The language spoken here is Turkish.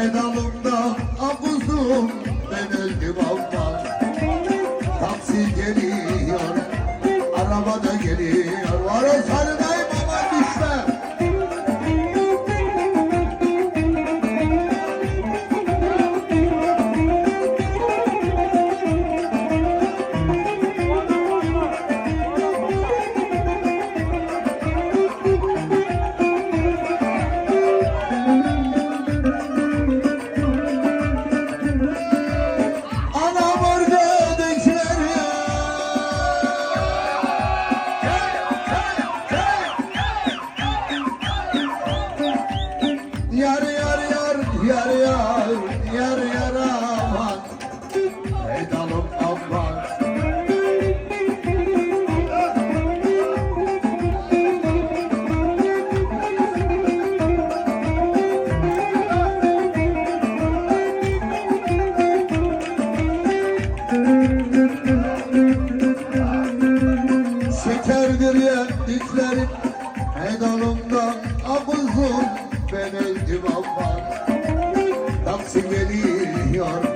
Edalımda abuzum Ben öldüm ama. Taksi geliyor Arabada geliyor yar yar yar yar aman Ey dalım aman Şekerdir abuzum Ben öldüm aman Dersi geliyor